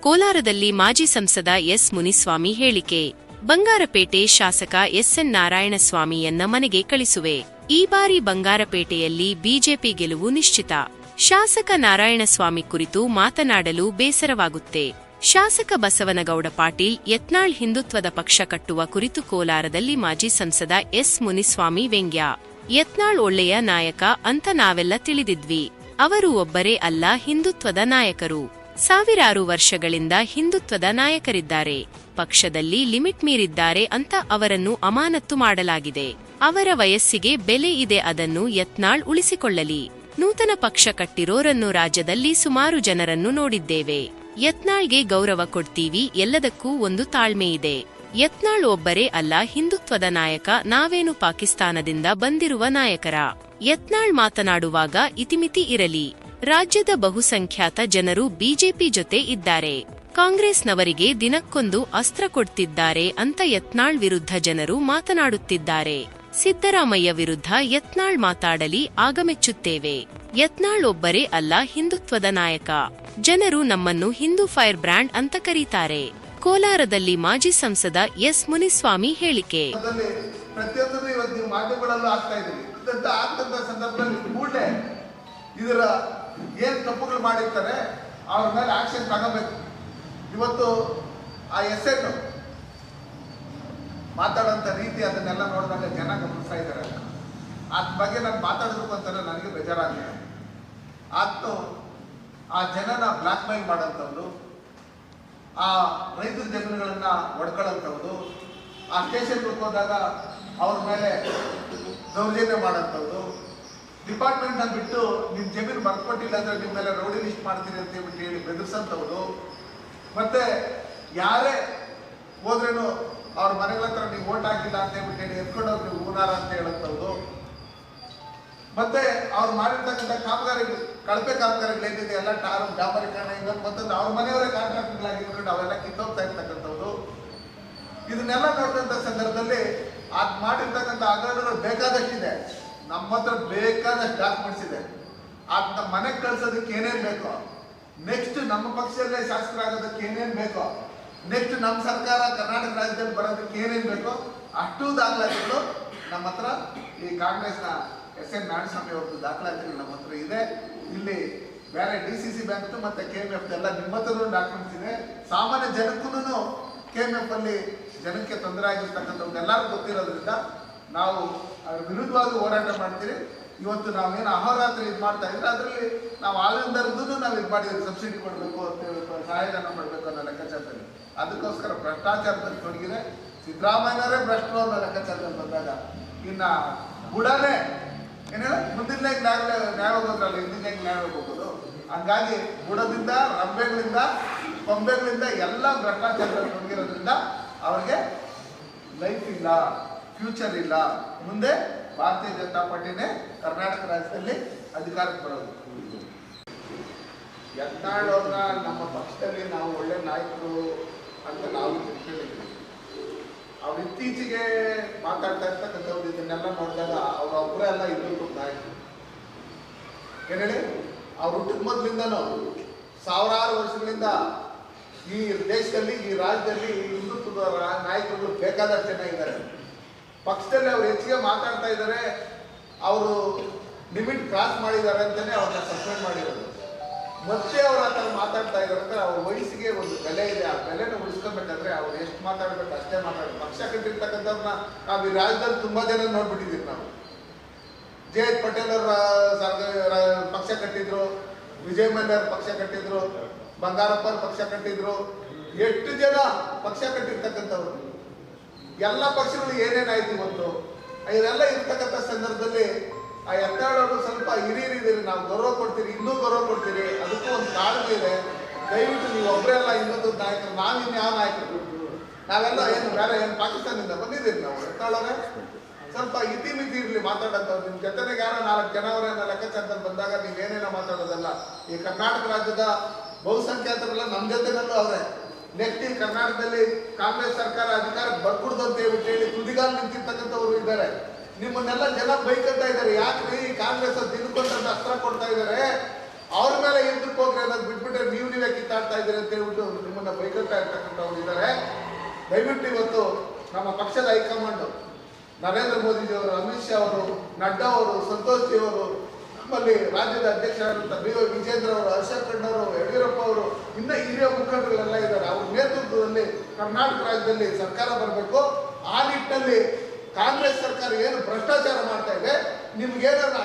ಕೋಲಾರದಲ್ಲಿ ಮಾಜಿ ಸಂಸದ ಎಸ್ ಮುನಿಸ್ವಾಮಿ ಹೇಳಿಕೆ. ಬಂಗಾರಪೇಟೆ ಶಾಸಕ ಎಸ್ಎನ್ ನಾರಾಯಣಸ್ವಾಮಿಯನ್ನ ಮನೆಗೆ ಕಳಿಸುವೆ. ಈ ಬಾರಿ ಬಂಗಾರಪೇಟೆಯಲ್ಲಿ ಬಿಜೆಪಿ ಗೆಲುವು ನಿಶ್ಚಿತ. ಶಾಸಕ ನಾರಾಯಣಸ್ವಾಮಿ ಕುರಿತು ಮಾತನಾಡಲು ಬೇಸರವಾಗುತ್ತೆ. ಶಾಸಕ ಬಸವನಗೌಡ ಪಾಟೀಲ್ ಯತ್ನಾಳ್ ಹಿಂದುತ್ವದ ಪಕ್ಷ ಕಟ್ಟುವ ಕುರಿತು ಕೋಲಾರದಲ್ಲಿ ಮಾಜಿ ಸಂಸದ ಎಸ್ ಮುನಿಸ್ವಾಮಿ ವ್ಯಂಗ್ಯ. ಯತ್ನಾಳ್ ಒಳ್ಳೆಯ ನಾಯಕ ಅಂತ ನಾವೆಲ್ಲ ತಿಳಿದಿದ್ವಿ. ಅವರು ಒಬ್ಬರೇ ಅಲ್ಲ ಹಿಂದುತ್ವದ ನಾಯಕರು. ಸಾವಿರಾರು ವರ್ಷಗಳಿಂದ ಹಿಂದುತ್ವದ ನಾಯಕರಿದ್ದಾರೆ. ಪಕ್ಷದಲ್ಲಿ ಲಿಮಿಟ್ ಮೀರಿದ್ದಾರೆ ಅಂತ ಅವರನ್ನು ಅಮಾನತ್ತು ಮಾಡಲಾಗಿದೆ. ಅವರ ವಯಸ್ಸಿಗೆ ಬೆಲೆ ಇದೆ ಅದನ್ನು ಯತ್ನಾಳ್ ಉಳಿಸಿಕೊಳ್ಳಲಿ. ನೂತನ ಪಕ್ಷ ಕಟ್ಟಿರೋರನ್ನು ರಾಜ್ಯದಲ್ಲಿ ಸುಮಾರು ಜನರನ್ನು ನೋಡಿದ್ದೇವೆ. ಯತ್ನಾಳ್ಗೆ ಗೌರವ ಕೊಡ್ತೀವಿ, ಎಲ್ಲದಕ್ಕೂ ಒಂದು ತಾಳ್ಮೆ ಇದೆ. ಯತ್ನಾಳ್ ಒಬ್ಬರೇ ಅಲ್ಲ, ಹಿಂದುತ್ವದ ನಾಯಕ, ನಾವೇನು ಪಾಕಿಸ್ತಾನದಿಂದ ಬಂದಿರುವ ನಾಯಕರ. ಯತ್ನಾಳ್ ಮಾತನಾಡುವಾಗ ಇತಿಮಿತಿ ಇರಲಿ. ರಾಜ್ಯದ ಬಹುಸಂಖ್ಯಾತ ಜನರು ಬಿಜೆಪಿ ಜೊತೆ ಇದ್ದಾರೆ. ಕಾಂಗ್ರೆಸ್ನವರಿಗೆ ದಿನಕ್ಕೊಂದು ಅಸ್ತ್ರ ಕೊಡ್ತಿದ್ದಾರೆ ಅಂತ ಯತ್ನಾಳ್ ವಿರುದ್ಧ ಜನರು ಮಾತನಾಡುತ್ತಿದ್ದಾರೆ. ಸಿದ್ದರಾಮಯ್ಯ ವಿರುದ್ಧ ಯತ್ನಾಳ್ ಮಾತಾಡಲಿ ಆಗಮೆಚ್ಚುತ್ತೇವೆ. ಯತ್ನಾಳ್ ಒಬ್ಬರೇ ಅಲ್ಲ, ಹಿಂದುತ್ವದ ನಾಯಕ. ಜನರು ನಮ್ಮನ್ನು ಹಿಂದೂ ಫೈರ್ ಬ್ರ್ಯಾಂಡ್ ಅಂತ ಕರೀತಾರೆ. ಕೋಲಾರದಲ್ಲಿ ಮಾಜಿ ಸಂಸದ ಎಸ್ ಮುನಿಸ್ವಾಮಿ ಹೇಳಿಕೆ. ಇದರ ಏನ್ ತಪ್ಪುಗಳು ಮಾಡಿರ್ತಾರೆ, ಅವ್ರ ಮೇಲೆ ಆಕ್ಷನ್ ತಗೋಬೇಕು. ಇವತ್ತು ಆ ಎಸ್ ಎನ್ ಮಾತಾಡೋಂಥ ರೀತಿ ಅದನ್ನೆಲ್ಲ ನೋಡಿದಾಗ ಜನ ಗಮನಿಸ್ತಾ ಇದ್ದಾರೆ. ಅದ್ರ ಬಗ್ಗೆ ನಾನು ಮಾತಾಡಬೇಕು ಅಂತಾರೆ ನನಗೆ ಬೇಜಾರಾಗಿದೆ ಆತು ಆ ಜನನ ಬ್ಲಾಕ್ ಮೇಲ್ ಮಾಡೋಂಥವ್ರು ಆ ರೈತರ ಜಮೀನುಗಳನ್ನ ಒಡ್ಕೊಳ್ಳೋಂಥವ್ರು ಆ ಸ್ಟೇಷನ್ಗೆ ಹೋದಾಗ ಅವ್ರ ಮೇಲೆ ದೌರ್ಜನ್ಯ ಮಾಡೋಂಥವ್ರು ಡಿಪಾರ್ಟ್ಮೆಂಟ್ನ ಬಿಟ್ಟು ನಿಮ್ಮ ಜಮೀನು ಬರ್ಕೊಟ್ಟಿಲ್ಲ ಅಂದ್ರೆ ಮೇಲೆ ರೌಡಿ ಲಿಸ್ಟ್ ಮಾಡ್ತೀನಿ ಅಂತ ಹೇಳ್ಬಿಟ್ಟು ಹೇಳಿ ಬೆದರ್ಸಂಥವ್ರು ಮತ್ತೆ ಯಾರೇ ಹೋದ್ರೇನು ಅವ್ರ ಮನೆಗಳ ಹತ್ರ ನೀವು ಓಟ್ ಹಾಕಿಲ್ಲ ಅಂತ ಹೇಳ್ಬಿಟ್ಟು ಹೇಳಿ ಎತ್ಕೊಂಡವ್ರು ನೀವು ಊನಾರ ಅಂತ ಹೇಳಂಥವ್ರು ಮತ್ತೆ ಅವ್ರು ಮಾಡಿರ್ತಕ್ಕಂಥ ಕಾಮಗಾರಿ ಕಳಪೆ ಕಾಮಗಾರಿಗಳು ಏನಿದೆ, ಎಲ್ಲ ಟಾರು, ಡಾಂಬರೀಕರಣ, ಇನ್ನೊಂದು ಮತ್ತೊಂದು ಅವ್ರ ಮನೆಯವರೇ ಕಾಂಟ್ರಾಕ್ಟ್ಗಳಾಗಿ ಇಟ್ಕೊಂಡು ಅವೆಲ್ಲ ಕಿತ್ತೋಗ್ತಾ ಇರ್ತಕ್ಕಂಥವ್ರು. ಇದನ್ನೆಲ್ಲ ನೋಡಿದಂಥ ಸಂದರ್ಭದಲ್ಲಿ ಅದು ಮಾಡಿರ್ತಕ್ಕಂಥ ಹಗರಣಗಳು ಬೇಕಾದಷ್ಟಿದೆ. ನಮ್ಮ ಹತ್ರ ಬೇಕಾದಷ್ಟು ಡಾಕ್ಯುಮೆಂಟ್ಸ್ ಇದೆ. ಅದನ್ನ ಮನೆಗೆ ಕಳ್ಸೋದಕ್ಕೆ ಏನೇನು ಬೇಕೋ ನೆಕ್ಸ್ಟ್ ನಮ್ಮ ಪಕ್ಷದಲ್ಲೇ ಶಾಸಕರಾಗೋದಕ್ಕೆ ಏನೇನ್ ಬೇಕೋ ನೆಕ್ಸ್ಟ್ ನಮ್ಮ ಸರ್ಕಾರ ಕರ್ನಾಟಕ ರಾಜ್ಯದಲ್ಲಿ ಬರೋದಕ್ಕೆ ಏನೇನ್ ಬೇಕೋ, ಅಷ್ಟು ದಾಖಲಾತಿಗಳು ನಮ್ಮ ಹತ್ರ ಈ ಕಾಂಗ್ರೆಸ್ನ ಎಸ್ ಎನ್ ನಾರಾಯಣಸ್ವಾಮಿ ಅವ್ರದ್ದು ದಾಖಲಾತಿಗಳು ನಮ್ಮ ಹತ್ರ ಇದೆ. ಇಲ್ಲಿ ಬೇರೆ ಡಿ ಸಿ ಸಿ ಬ್ಯಾಂಕ್ ಮತ್ತೆ ಕೆ ಎಂ ಎಫ್ ಎಲ್ಲ ನಿಮ್ಮ ಹತ್ರ ಡಾಕ್ಯುಮೆಂಟ್ಸ್ ಇದೆ. ಸಾಮಾನ್ಯ ಜನಕ್ಕೂ ಕೆ ಎಂ ಎಫ್ ಅಲ್ಲಿ ಜನಕ್ಕೆ ತೊಂದರೆ ಆಗಿರ್ತಕ್ಕಂಥವ್ನೆಲ್ಲರೂ ಗೊತ್ತಿರೋದ್ರಿಂದ ನಾವು ವಿರುದ್ಧವಾಗಿ ಹೋರಾಟ ಮಾಡ್ತೀವಿ ಇವತ್ತು ನಾವೇನು ಅಹೋರಾತ್ರಿ ಇದು ಮಾಡ್ತಾ ಇದ್ರೆ ಅದರಲ್ಲಿ ನಾವು ಆಲಿಂದರದ್ದು ನಾವು ಇದು ಮಾಡಿದ್ವಿ ಸಬ್ಸಿಡಿ ಕೊಡಬೇಕು ಸಹಾಯಧನ ಮಾಡಬೇಕು ಅನ್ನೋ ಲೆಕ್ಕಾಚಾರದಲ್ಲಿ. ಅದಕ್ಕೋಸ್ಕರ ಭ್ರಷ್ಟಾಚಾರದಲ್ಲಿ ತೊಡಗಿದೆ. ಸಿದ್ದರಾಮಯ್ಯನವರೇ ಭ್ರಷ್ಟರು ಅನ್ನೋ ಲೆಕ್ಕಾಚಾರದಲ್ಲಿ ಬಂದಾಗ ಇನ್ನ ಬುಡನೇ, ಏನ್ ಹೇಳ? ಮುಂದಿನ ನ್ಯಾಯ ನ್ಯಾಯ ಹೋಗೋದ್ರಲ್ಲ, ಹಿಂದಿನ ನ್ಯಾಯ ಹೋಗೋದು. ಹಂಗಾಗಿ ಬುಡದಿಂದ, ರಂಬೆಗಳಿಂದ, ಕೊಂಬೆಗಳಿಂದ ಎಲ್ಲ ಭ್ರಷ್ಟಾಚಾರದಲ್ಲಿ ತೊಡಗಿರೋದ್ರಿಂದ ಅವ್ರಿಗೆ ಲೈಫ್ ಇಲ್ಲ. ಫ್ಯೂಚರ್ ಇಲ್ಲ. ಮುಂದೆ ಭಾರತೀಯ ಜನತಾ ಪಾರ್ಟಿನೇ ಕರ್ನಾಟಕ ರಾಜ್ಯದಲ್ಲಿ ಅಧಿಕಾರಕ್ಕೆ ಬರೋದು. ಯತ್ನಾಳ್ ಅವ್ರನ್ನ ನಮ್ಮ ಪಕ್ಷದಲ್ಲಿ ನಾವು ಒಳ್ಳೆ ನಾಯಕರು ಅಂತ ನಾವು ತಿಳ್ಕೊಂಡಿದ್ದೀವಿ. ಅವ್ರು ಇತ್ತೀಚೆಗೆ ಮಾತಾಡ್ತಾ ಇರ್ತಕ್ಕಂಥವ್ರು ಇದನ್ನೆಲ್ಲ ನೋಡಿದಾಗ ಅವ್ರ ಒಬ್ಬರೇ ಇನ್ನೊಂದು ನಾಯಕರು. ಏನ್ ಹೇಳಿ? ಅವ್ರು ಹುಟ್ಟಿದ ಮೊದಲಿಂದನೂ ಸಾವಿರಾರು ವರ್ಷಗಳಿಂದ ಈ ದೇಶದಲ್ಲಿ, ಈ ರಾಜ್ಯದಲ್ಲಿ ಹಿಂದುತ್ವದ ನಾಯಕರುಗಳು ಬೇಕಾದಷ್ಟು ಜನ ಇದ್ದಾರೆ. ಪಕ್ಷದಲ್ಲಿ ಅವ್ರು ಹೆಚ್ಚಿಗೆ ಮಾತಾಡ್ತಾ ಇದ್ದಾರೆ, ಅವರು ಲಿಮಿಟ್ ಕ್ರಾಸ್ ಮಾಡಿದ್ದಾರೆ ಅಂತಾನೆ ಅವ್ರನ್ನ ಸಸ್ಪೆಂಡ್ ಮಾಡಿರೋದು. ಮತ್ತೆ ಅವ್ರು ಆ ಥರ ಮಾತಾಡ್ತಾ ಇದ್ದಾರೆ ಅಂದ್ರೆ ಅವ್ರ ವಯಸ್ಸಿಗೆ ಒಂದು ಬೆಲೆ ಇದೆ. ಆ ಬೆಲೆನ ಉಳಿಸ್ಕೊಬೇಕಾದ್ರೆ ಅವ್ರು ಎಷ್ಟು ಮಾತಾಡ್ಬೇಕು ಅಷ್ಟೇ ಮಾತಾಡ್ಬೇಕು. ಪಕ್ಷ ಕಟ್ಟಿರ್ತಕ್ಕಂಥವ್ರನ್ನ ನಾವು ಈ ರಾಜ್ಯದಲ್ಲಿ ತುಂಬಾ ಜನ ನೋಡ್ಬಿಟ್ಟಿದ್ದೀವಿ ನಾವು. ಜೆ ಎಚ್ ಪಟೇಲ್ ಅವರ ಪಕ್ಷ ಕಟ್ಟಿದ್ರು, ವಿಜಯ್ ಮಲ್ಯ ಪಕ್ಷ ಕಟ್ಟಿದ್ರು, ಬಂಗಾರಪ್ಪ ಪಕ್ಷ ಕಟ್ಟಿದ್ರು. ಎಷ್ಟು ಜನ ಪಕ್ಷ ಕಟ್ಟಿರ್ತಕ್ಕಂಥವ್ರು? ಎಲ್ಲ ಪಕ್ಷಗಳು ಏನೇನಾಯ್ತು ಇವತ್ತು ಇದೆಲ್ಲ ಇರ್ತಕ್ಕಂಥ ಸಂದರ್ಭದಲ್ಲಿ ಆ ಎತ್ತಾಡೋರು ಸ್ವಲ್ಪ ಹಿರಿಯರಿದ್ದೀರಿ ನಾವು ಗೌರವ ಕೊಡ್ತೀರಿ, ಇನ್ನೂ ಗೌರವ ಕೊಡ್ತೀರಿ, ಅದಕ್ಕೂ ಒಂದು ತಾಳ್ಮೆ ಇದೆ. ದಯವಿಟ್ಟು ನೀವು ಒಬ್ಬರೇ ಅಲ್ಲ, ಇನ್ನೊಂದು ನಾಯಕರು ನಾವಿನ್ ಯಾವ ನಾಯಕರು? ನಾವೆಲ್ಲ ಏನು ಬೇರೆ ಏನು ಪಾಕಿಸ್ತಾನದಿಂದ ಬಂದಿದ್ದೀರಿ ನಾವು, ಎತ್ತಾಳೋರೆ? ಸ್ವಲ್ಪ ಇತಿಮಿತಿ ಇರಲಿ ಮಾತಾಡೋದು ನಿಮ್ಮ ಜೊತೆಗೆ ಯಾರೋ ನಾಲ್ಕು ಜನವರನ್ನ ಲೆಕ್ಕ ಲೆಕ್ಕಾಚಾರದಲ್ಲಿ ಬಂದಾಗ ನೀವೇನೇನೋ ಮಾತಾಡೋದಲ್ಲ. ಈ ಕರ್ನಾಟಕ ರಾಜ್ಯದ ಬಹುಸಂಖ್ಯಾತರೆಲ್ಲ ನಮ್ಮ ಜೊತೆನಲ್ಲೂ ಅವರೇ. ಈ ಕರ್ನಾಟಕದಲ್ಲಿ ಕಾಂಗ್ರೆಸ್ ಸರ್ಕಾರ ಅಧಿಕಾರ ಬರ್ಕೊಡ್ದು ಅಂತ ಹೇಳಿ ತುದಿಗಾಲ್ ನಿಂತಿರ್ತಕ್ಕಂಥವ್ರು ಇದ್ದಾರೆ. ನಿಮ್ಮನ್ನೆಲ್ಲ ಜನ ಬೈಕಂತ ಇದ್ದಾರೆ. ಯಾಕ್ರಿ ಕಾಂಗ್ರೆಸ್ ದಿನಕ್ಕೊಂದು ಅಸ್ತ್ರ ಕೊಡ್ತಾ ಇದ್ದಾರೆ? ಅವ್ರ ಮೇಲೆ ಹಿಂದಕ್ಕೆ ಹೋಗ್ರಿ ಅನ್ನೋದು ಬಿಟ್ಬಿಟ್ರೆ ನೀವು ನೀವೇ ಕಿತ್ತಾಡ್ತಾ ಇದ್ದೀರಿ ಅಂತ ಹೇಳ್ಬಿಟ್ಟು ನಿಮ್ಮನ್ನ ಬೈಕಂತ ಇರ್ತಕ್ಕಂಥವ್ರು ಇದ್ದಾರೆ. ದಯವಿಟ್ಟು ಇವತ್ತು ನಮ್ಮ ಪಕ್ಷದ ಹೈಕಮಾಂಡ್ ನರೇಂದ್ರ ಮೋದಿಜಿಯವರು ಅಮಿತ್ ಶಾ ಅವರು, ನಡ್ಡಾ ಅವರು, ಸಂತೋಷ್ ಜಿ ಅವರು, ನಮ್ಮಲ್ಲಿ ರಾಜ್ಯದ ಅಧ್ಯಕ್ಷರಾದಂಥ ಬಿ ವಿಜೇಂದ್ರ ಅವರು, ಹರ್ಷ ಅವರು, ಯಡಿಯೂರಪ್ಪ ಅವರು ಇನ್ನ ಹಿರಿಯ ಮುಖಂಡರುಗಳೆಲ್ಲ ಇದ್ದಾರೆ ಅವ್ರ ನೇತೃತ್ವದಲ್ಲಿ ಕರ್ನಾಟಕ ರಾಜ್ಯದಲ್ಲಿ ಸರ್ಕಾರ ಬರಬೇಕು ಆ ನಿಟ್ಟಿನಲ್ಲಿ ಕಾಂಗ್ರೆಸ್ ಸರ್ಕಾರ ಏನು ಭ್ರಷ್ಟಾಚಾರ ಮಾಡ್ತಾ ಇದೆ ನಿಮ್ಗೇನಾದ್ರು